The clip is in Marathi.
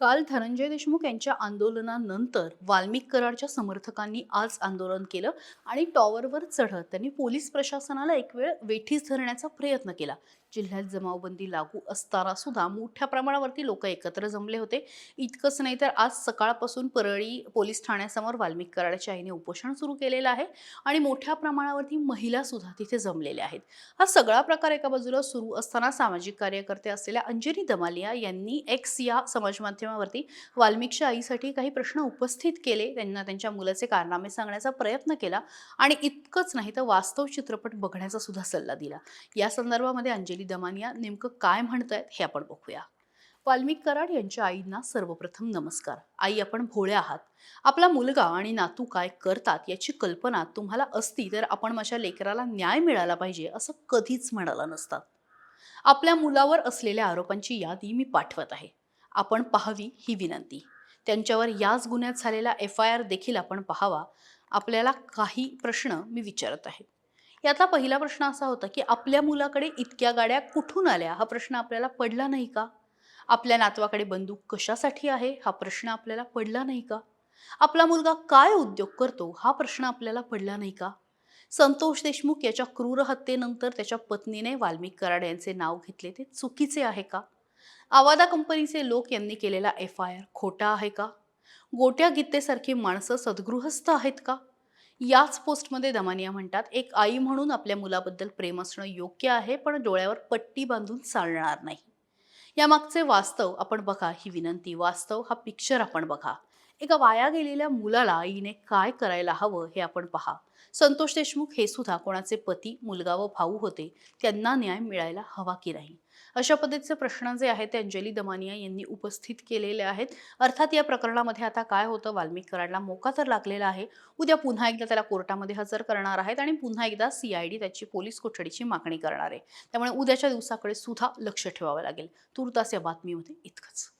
काल धनंजय देशमुख यांच्या आंदोलनानंतर वाल्मिक कराडच्या समर्थकांनी आज आंदोलन केलं आणि टॉवरवर चढत त्यांनी पोलीस प्रशासनाला एक वेळ वेठीस धरण्याचा प्रयत्न केला. जिल्ह्यात जमावबंदी लागू असताना सुद्धा मोठ्या प्रमाणावरती लोक एकत्र जमले होते. इतकंच नाही तर आज सकाळपासून परळी पोलीस ठाण्यासमोर वाल्मिक कराडच्या आईने उपोषण सुरू केलेलं आहे आणि मोठ्या प्रमाणावरती महिला सुद्धा तिथे जमलेल्या आहेत. हा सगळा प्रकार एका बाजूला सुरू असताना सामाजिक कार्यकर्ते असलेल्या अंजनी दमालिया यांनी एक्स या समाजमाध्यमावरती वाल्मिकच्या आईसाठी काही प्रश्न उपस्थित केले. त्यांना त्यांच्या मुलाचे कारनामे सांगण्याचा प्रयत्न केला आणि इतकंच नाही तर वास्तव चित्रपट बघण्याचा सुद्धा सल्ला दिला. या संदर्भामध्ये अंजली दमानिया नेमकं काय म्हणतायत हे आपण बघूया. वाल्मिक कराड यांच्या आईंना सर्वप्रथम नमस्कार. आई आपण भोळे आहात. आपला मुलगा आणि नातू काय करतात याची कल्पना तुम्हाला असती तर आपण माझ्या लेकराला न्याय मिळाला पाहिजे असं कधीच म्हणाला नसतात. आपल्या मुलावर असलेल्या आरोपांची यादी मी पाठवत आहे. आपण पाहावी ही विनंती. त्यांच्यावर याच गुन्ह्यात झालेला एफ आय आर देखील आपण पाहावा. आपल्याला काही प्रश्न मी विचारत आहे. यातला पहिला प्रश्न असा होता की आपल्या मुलाकडे इतक्या गाड्या कुठून आल्या? हा प्रश्न आपल्याला पडला नाही का? आपल्या नातवाकडे बंदूक कशासाठी आहे? हा प्रश्न आपल्याला पडला नाही का? आपला मुलगा काय उद्योग करतो? हा प्रश्न आपल्याला पडला नाही का? संतोष देशमुख याच्या क्रूर हत्येनंतर त्याच्या पत्नीने वाल्मिक कराड यांचे नाव घेतले. ते चुकीचे आहे का? आवादा कंपनीचे लोक यांनी केलेला एफ आय आर खोटा आहे का? गोट्या गीतेसारखी माणसं सद्गृहस्थ आहेत का? याच पोस्टमध्ये दमानिया म्हणतात एक आई म्हणून आपल्या मुलाबद्दल प्रेम असणं योग्य आहे पण डोळ्यावर पट्टी बांधून चालणार नाही. यामागचे वास्तव आपण बघा ही विनंती वास्तव हा पिक्चर आपण बघा. एका वाया गेलेल्या मुलाला आईने काय करायला हवं हे आपण पहा. संतोष देशमुख हे सुद्धा कोणाचे पती मुलगा व भाऊ होते त्यांना न्याय मिळायला हवा की नाही? अशा पद्धतीचे प्रश्न जे आहेत ते अंजली दमानिया यांनी उपस्थित केलेले आहेत. अर्थात या प्रकरणामध्ये आता काय होतं? वाल्मिक कराडला मोका तर लागलेला आहे. उद्या पुन्हा एकदा त्याला कोर्टामध्ये हजर करणार आहेत आणि पुन्हा एकदा सीआयडी त्याची पोलीस कोठडीची मागणी करणार आहे. त्यामुळे उद्याच्या दिवसाकडे सुद्धा लक्ष ठेवावं लागेल. तुर्तास या बातमीमध्ये इतकंच.